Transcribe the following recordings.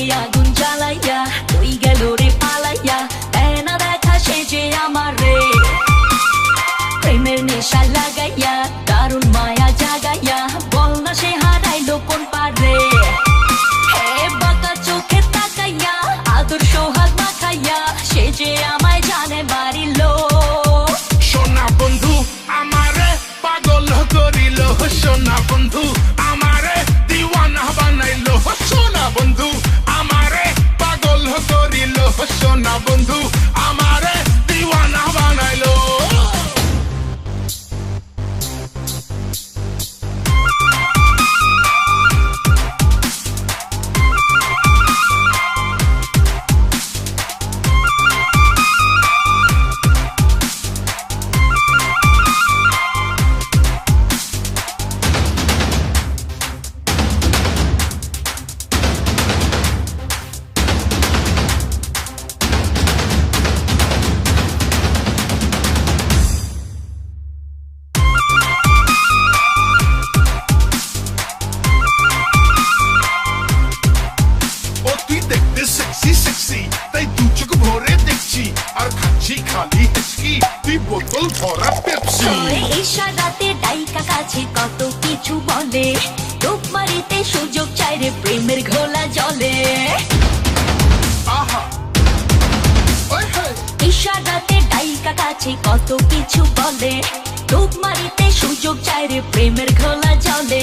আগুন জ্বালাইয়া তুই গেল রে পালাইয়া। এনা দেখা সে যে আমার। রে প্রেমের নেশা তাই দু চোখ ভরে দেখছি। আর খাচ্ছি খালি হেচকি তুই বোতল ভরা পেপসি। ইশারাতে ডাইকা কাছে কত কিছু বলে। রূপ মারিতে সুযোগ চাই রে প্রেমের ঘোলা জলে। আহা। ওই ইশারাতে ডাইকা কাছে কত কিছু বলে। সুযোগ চাই রে প্রেমের ঘোলা জলে।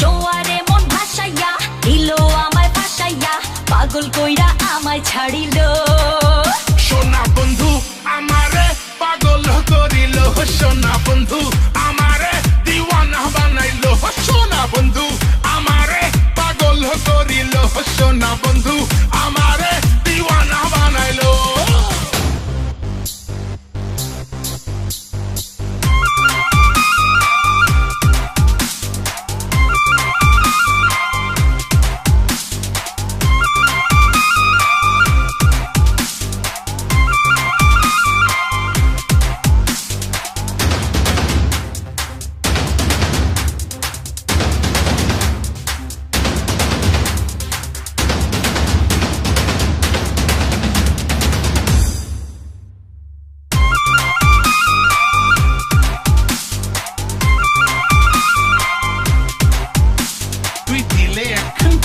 জোয়ারে মন ভাসাইয়া দিল পাগল কইরা আমায় ছাড়িল। সোনা বন্ধু, আমারে পাগল করিল। সোনা বন্ধু, আমারে দিওয়ানা বানাইল। সোনা বন্ধু, আমারে পাগল করিল। সোনা বন্ধু, আমারে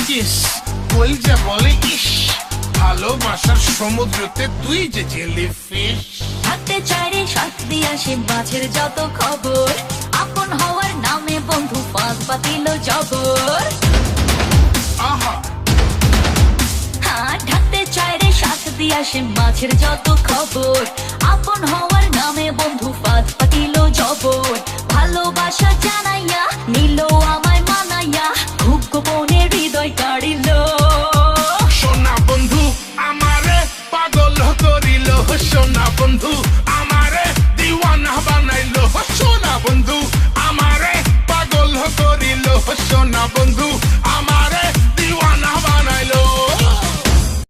কিস বল যা বলে ইস। ভালোবাসার সমুদ্রতে তুই যে জেলি ফিশ থাকতে চাই রে সাথ দিয়া সে মাঝের যত খবর আপন হওয়ার নামে বন্ধু ফাঁদ পাতিল জবর। আহা। হ্যাঁ ঢাকতে চাই রে সাথ দিয়া সে যত খবর আপন হওয়ার নামে বন্ধু ফাঁদ পাতিল জবর। ভালোবাসা জানাইয়া বন্ধু